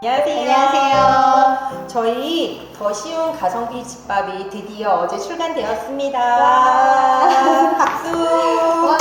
안녕하세요. 안녕하세요. 저희 더 쉬운 가성비 집밥이 드디어 어제 출간되었습니다. 와. 박수.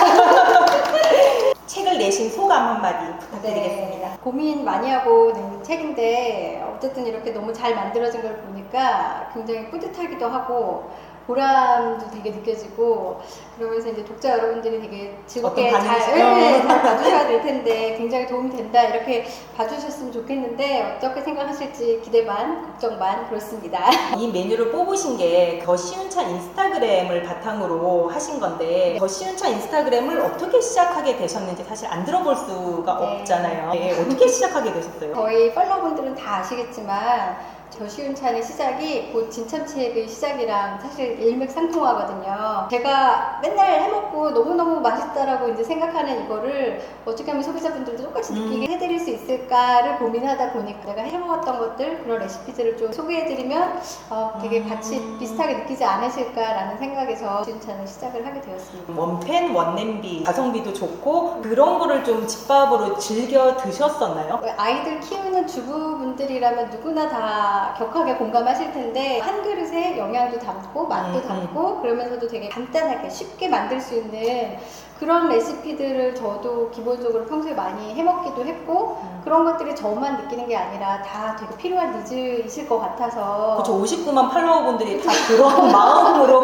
책을 내신 소감 한마디 부탁드리겠습니다. 네, 고민 많이 하고 낸 책인데 어쨌든 이렇게 너무 잘 만들어진 걸 보니까 굉장히 뿌듯하기도 하고 보람도 되게 느껴지고 그러면서 이제 독자 여러분들이 되게 즐겁게 잘? 네, 잘 봐주셔야 될 텐데 굉장히 도움이 된다 이렇게 봐주셨으면 좋겠는데 어떻게 생각하실지 기대 반 걱정 반 그렇습니다. 이 메뉴를 뽑으신 게더 쉬운 차 인스타그램을 바탕으로 하신 건데 더 쉬운 차 인스타그램을 어떻게 시작하게 되셨는지 사실 안 들어볼 수가 네. 없잖아요. 네, 어떻게 시작하게 되셨어요? 저희 팔로워분들은 다 아시겠지만 저 쉬운 차의 시작이 곧 진참치액의 시작이랑 사실 일맥상통하거든요. 제가 맨날 해먹고 너무너무 맛있다라고 이제 생각하는 이거를 어떻게 하면 소비자분들도 똑같이 음. 느끼게 해드릴 수 있을까를 고민하다 보니까 내가 해먹었던 것들 그런 레시피들을 좀 소개해드리면 어, 되게 같이 음. 비슷하게 느끼지 않으실까라는 생각에서 쉬운 차는 시작을 하게 되었습니다. 원팬, 원냄비, 가성비도 좋고 그런 거를 좀 집밥으로 즐겨 드셨었나요? 아이들 키우는 주부분들이라면 누구나 다 격하게 공감하실 텐데 한 그릇에 영양도 담고 맛도 음, 음. 담고 그러면서도 되게 간단하게 쉽게 만들 수 있는 그런 레시피들을 저도 기본적으로 평소에 많이 해먹기도 했고 음. 그런 것들이 저만 느끼는 게 아니라 다 되게 필요한 니즈이실 것 같아서 그렇죠. 59만 팔로워분들이 다 그런 마음으로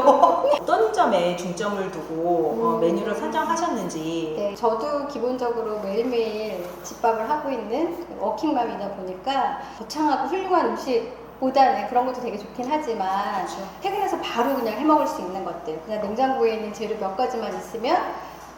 어떤 점에 중점을 두고 어, 음. 메뉴를 선정하셨는지 네, 저도 기본적으로 매일매일 집밥을 하고 있는 워킹맘이다 보니까 거창하고 훌륭한 음식 보다는 그런 것도 되게 좋긴 하지만 그렇죠. 퇴근해서 바로 그냥 해 먹을 수 있는 것들 그냥 냉장고에 있는 재료 몇 가지만 있으면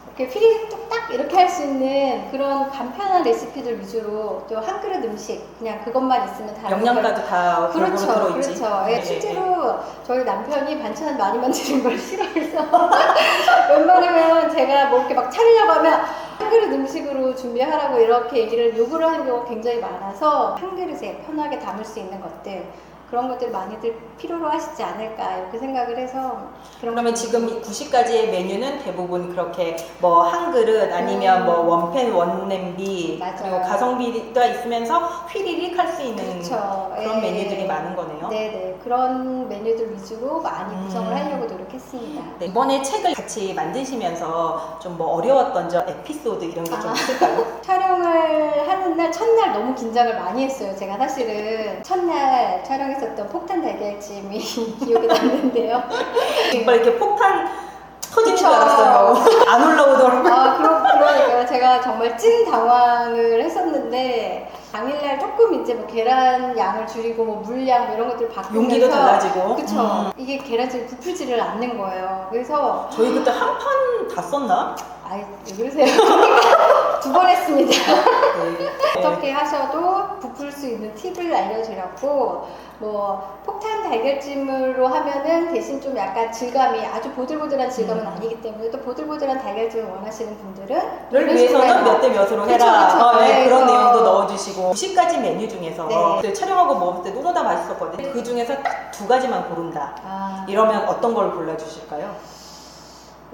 이렇게 피리 뚝딱 이렇게 할 수 있는 그런 간편한 레시피들 위주로 또 한 그릇 음식 그냥 그것만 있으면 걸 영양가도 다 그렇죠, 들어있지. 그렇죠. 예, 네, 실제로 저희 남편이 반찬 많이 만드는 걸 싫어해서 웬만하면 제가 뭐 이렇게 막 차리려고 하면 한 그릇 음식으로 준비하라고 이렇게 얘기를 요구를 하는 경우가 굉장히 많아서 한 그릇에 편하게 담을 수 있는 것들 그런 것들 많이들 필요로 하시지 않을까 이렇게 생각을 해서 그러면 지금 이 90가지의 메뉴는 대부분 그렇게 뭐 한 그릇 아니면 음. 뭐 원팬 원냄비 맞아요. 그리고 가성비가 있으면서 휘리릭 할 수 있는 그렇죠. 그런 예. 메뉴들이 많은 거네요. 네네 그런 메뉴들 위주로 많이 음. 구성을 하려고 노력했습니다. 네, 이번에 책을 같이 만드시면서 좀 뭐 어려웠던 점 에피소드 이런 게좀 아. 있을까요? 촬영을 하는 날 첫날 너무 긴장을 많이 했어요. 제가 사실은 첫날 촬영 했었던 폭탄 달걀찜이 기억에 남는데요. 정말 이렇게 폭탄 터지는 줄. 알았어요. 안 올라오더라고요. 아, 그러, 그러니까 제가 정말 찐 당황을 했었는데 당일날 조금 이제 뭐 계란 양을 줄이고 뭐 물량 뭐 이런 것들 바꾸면서 용기도 달라지고. 그쵸. 음. 이게 계란찜이 부풀지를 않는 거예요. 그래서 저희 그때 한 판 다 썼나? 아이 왜 그러세요? 두 번 했습니다. 네. 어떻게 하셔도 부풀 수 있는 팁을 알려드렸고 뭐 폭탄 달걀찜으로 하면은 대신 좀 약간 질감이 아주 보들보들한 질감은 음. 아니기 때문에 또 보들보들한 달걀찜을 원하시는 분들은 를 이런 위해서는 해서 몇대 몇으로 그쵸, 해라. 그쵸. 어, 네, 네, 그런 그래서- 내용도 넣어주시고 90가지 메뉴 중에서 네. 그때 촬영하고 먹을 때 너무 다 맛있었거든요. 그 중에서 딱 두 가지만 고른다. 아, 이러면 어떤 걸 골라주실까요?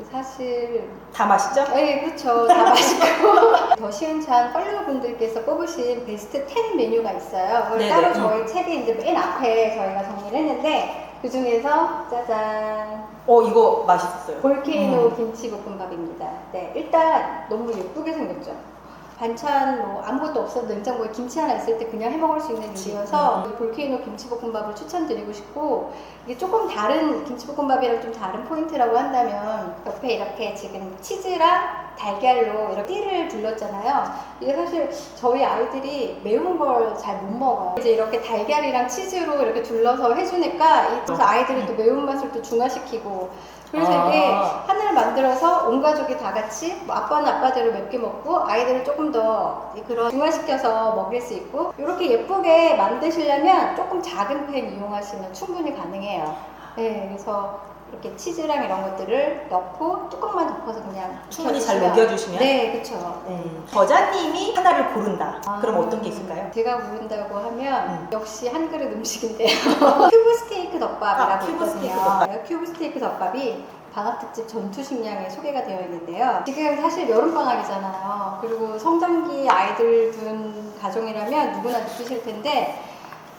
사실 다 맛있죠? 네 그렇죠 다 맛있고 더 시원찬 팔로워분들께서 뽑으신 베스트 10 메뉴가 있어요 그걸 네네, 따로 음. 저희 책에 이제 맨 앞에 저희가 정리를 했는데 그 중에서 짜잔 어 이거 맛있었어요. 볼케이노 음. 김치볶음밥입니다. 네, 일단 너무 예쁘게 생겼죠. 반찬 뭐 아무것도 없어도 냉장고에 김치 하나 있을 때 그냥 해 먹을 수 있는. 요리여서 음. 이 볼케이노 김치볶음밥을 추천드리고 싶고 이게 조금 다른 김치볶음밥이랑 좀 다른 포인트라고 한다면 옆에 이렇게 지금 치즈랑 달걀로 이렇게 띠를 둘렀잖아요. 이게 사실 저희 아이들이 매운 걸 잘 못 먹어요. 이제 이렇게 달걀이랑 치즈로 이렇게 둘러서 해주니까 이- 그래서 아이들이 또 매운맛을 또 중화시키고 그래서 이게 아. 하나를 만들어서 온 가족이 다 같이 뭐 아빠는 아빠대로 맵게 먹고 아이들은 조금 더 그런 중화시켜서 먹일 수 있고 이렇게 예쁘게 만드시려면 조금 작은 팬 이용하시면 충분히 가능해요. 네, 그래서 이렇게 치즈랑 이런 것들을 넣고 뚜껑만 덮어서 그냥 충분히 잘 녹여주시면? 네, 그렇죠. 음, 저자님이 하나를 고른다. 그럼 어떤 게 있을까요? 제가 고른다고 하면 음. 역시 한 그릇 음식인데요. 덮밥이라고 아, 큐브 있거든요. 스테이크 덮밥. 큐브 스테이크 덮밥이 방학 특집 전투 식량이 소개가 되어 있는데요. 지금 사실 여름 방학이잖아요. 그리고 성장기 아이들 둔 가정이라면 누구나 느끼실 텐데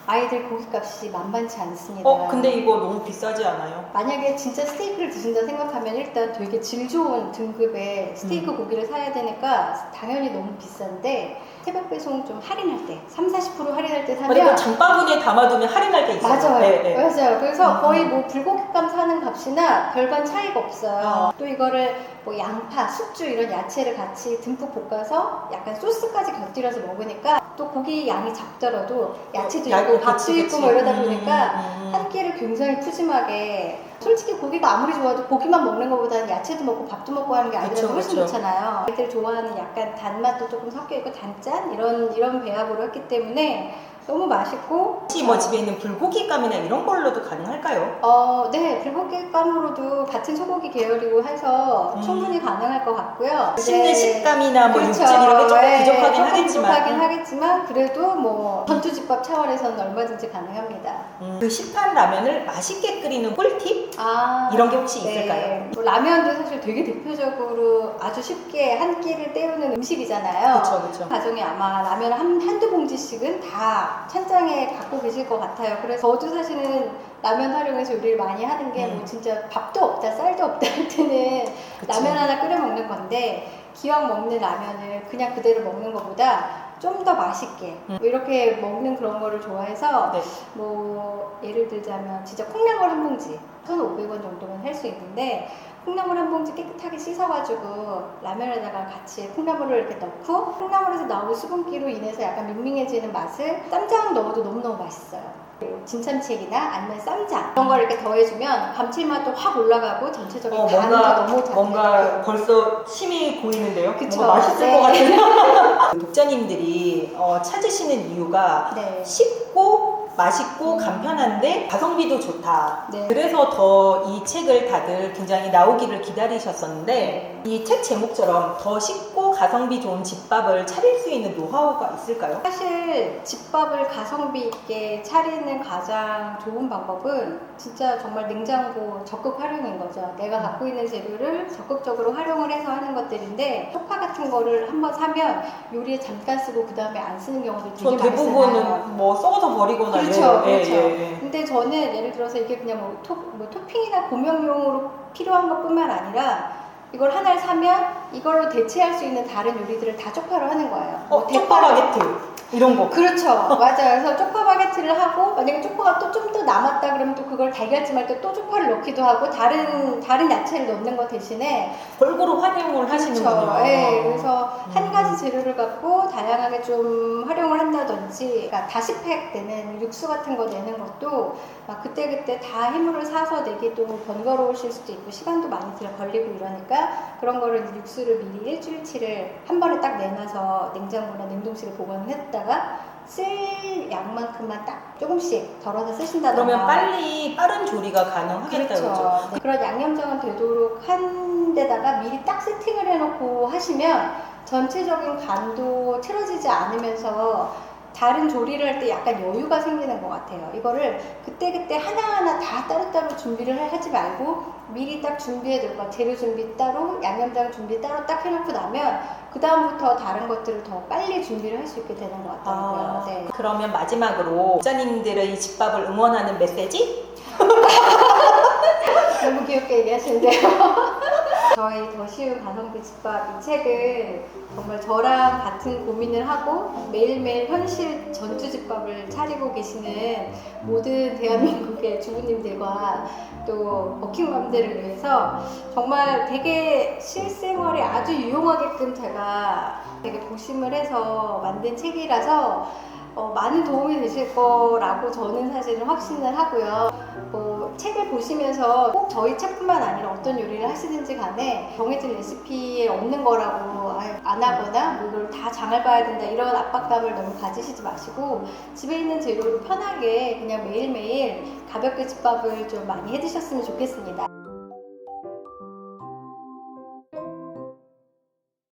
아이들 고기값이 만만치 않습니다. 어, 근데 이거 너무 비싸지 않아요? 만약에 진짜 스테이크를 드신다 생각하면 일단 되게 질 좋은 등급의 스테이크 음. 고기를 사야 되니까 당연히 너무 비싼데 새벽 배송 좀 할인할 때 3, 40% 할인할 때 근데 그 사면 장바구니에 담아두면 할인할 때 있어요. 맞아요. 네, 네. 맞아요. 그래서 음. 거의 뭐 불고기감 사는 값이나 별반 차이가 없어요. 어. 또 이거를 뭐 양파, 숙주 이런 야채를 같이 듬뿍 볶아서 약간 소스까지 곁들여서 먹으니까 또 고기 양이 작더라도 야채도 야, 있고 밥도 있고. 뭐 이러다 음, 보니까 음, 음. 한 끼를 굉장히 푸짐하게 솔직히 고기가 아무리 좋아도 고기만 먹는 것보다는 야채도 먹고 밥도 먹고 하는 게 아이들한테 그쵸, 훨씬 그쵸. 좋잖아요. 아이들 좋아하는 약간 단맛도 조금 섞여 있고 단짠 이런 이런 배합으로 했기 때문에 너무 맛있고 혹시 뭐 집에 있는 불고기감이나 이런 걸로도 가능할까요? 어, 네, 불고기감으로도 같은 소고기 계열이고 해서 음. 충분히 가능할 것 같고요. 씹는 이제 식감이나 뭐 그렇죠. 육질 이런 게 조금 네, 부족하긴 하겠지만 부족하긴 하겠지만 그래도 뭐 전투집밥 차원에서는 얼마든지 가능합니다. 음, 그 시판 라면을 맛있게 끓이는 꿀팁? 아, 이런 게 혹시 네. 있을까요? 뭐 라면도 사실 되게 대표적으로 아주 쉽게 한 끼를 때우는 음식이잖아요. 그렇죠, 그렇죠. 가정에 아마 라면 한, 한두 봉지씩은 다 찬장에 갖고 계실 것 같아요. 그래서 저도 사실은 라면 활용해서 요리를 많이 하는 게뭐 음. 진짜 밥도 없다, 쌀도 없다 할 때는 그쵸. 라면 하나 끓여 먹는 건데 기왕 먹는 라면을 그냥 그대로 먹는 것보다 좀 더 맛있게 음. 뭐 이렇게 먹는 그런 거를 좋아해서 네. 뭐 예를 들자면 진짜 콩나물 한 봉지 1,500원 정도면 할 수 있는데 콩나물 한 봉지 깨끗하게 씻어가지고 라면에다가 같이 콩나물을 이렇게 넣고 콩나물에서 나오는 수분기로 인해서 약간 밍밍해지는 맛을 쌈장 넣어도 너무너무 맛있어요. 진참치액이나 아니면 쌈장 이런 걸 이렇게 더해주면 감칠맛도 확 올라가고 전체적인 어, 간도 뭔가 너무 잘 뭔가. 벌써 침이 고이는데요. 그쵸. 뭔가 맛있을 네. 것 같아요. 독자님들이 어, 찾으시는 이유가 네. 쉽고 맛있고 음. 간편한데 가성비도 좋다. 네. 그래서 더 이 책을 다들 굉장히 나오기를 기다리셨었는데 네. 이책 제목처럼 더 쉽고 가성비 좋은 집밥을 차릴 수 있는 노하우가 있을까요? 사실 집밥을 가성비 있게 차리는 가장 좋은 방법은 진짜 정말 냉장고 적극 활용인 거죠. 내가 갖고 있는 재료를 적극적으로 활용을 해서 하는 것들인데 쪽파 같은 거를 한번 사면 요리에 잠깐 쓰고 그 다음에 안 쓰는 경우도 저 되게 많잖아요. 대부분은 뭐 썩어서 버리거나 그렇죠. 예, 그렇죠. 예, 예. 근데 저는 예를 들어서 이게 그냥 뭐, 토, 뭐 토핑이나 고명용으로 필요한 것뿐만 아니라 이걸 하나를 사면 이걸로 대체할 수 있는 다른 요리들을 다 쪽파로 하는 거예요. 어, 뭐 쪽파 바게트 이런 거. 그렇죠. 맞아요. 그래서 쪽파 바게트를 하고 만약에 쪽파가 또 좀 더 남았다 그러면 또 그걸 달걀찜 할 때또 쪽파를 넣기도 하고 다른 다른 야채를 넣는 것 대신에 골고루 활용을 하시는군요. 그렇죠. 예, 그래서 한 음. 가지 재료를 갖고 다양하게 좀 활용을 한다든지 그러니까 다시팩 되는 육수 같은 거 내는 것도 막 그때그때 다 해물을 사서 내기도 번거로우실 수도 있고 시간도 많이 들 걸리고 이러니까 그런 거를 육수를 미리 일주일치를 한 번에 딱 내놔서 냉장고나 냉동실에 보관을 했다 가 쓸 양만큼만 딱 조금씩 덜어서 쓰신다던가 그러면 빨리 빠른 조리가 가능하겠다 그렇죠. 그죠? 네. 그런 양념장은 되도록 한 데다가 미리 딱 세팅을 해놓고 하시면 전체적인 간도 틀어지지 않으면서 다른 조리를 할 때 약간 여유가 생기는 것 같아요. 이거를 그때그때 하나하나 다 따로따로 준비를 하지 말고 미리 딱 준비해둘 거 재료 준비 따로, 양념장 준비 따로 딱 해놓고 나면 그 다음부터 다른 것들을 더 빨리 준비를 할 수 있게 되는 것 같더라고요. 아, 네. 그러면 마지막으로 부자님들의 이 집밥을 응원하는 메시지? 너무 귀엽게 얘기하시는데요. 저희 더 쉬운 가성비 집밥 이 책은 정말 저랑 같은 고민을 하고 매일매일 현실 전투 집밥을 차리고 계시는 모든 대한민국의 주부님들과 또 버킹맘들을 위해서 정말 되게 실생활에 아주 유용하게끔 제가 되게 고심을 해서 만든 책이라서 어, 많은 도움이 되실 거라고 저는 사실은 확신을 하고요. 뭐 책을 보시면서 꼭 저희 책뿐만 아니라 어떤 요리를 하시든지 간에 정해진 레시피에 없는 거라고 안 하거나 뭐 이걸 다 장을 봐야 된다 이런 압박감을 너무 가지시지 마시고 집에 있는 재료로 편하게 그냥 매일매일 가볍게 집밥을 좀 많이 해 드셨으면 좋겠습니다.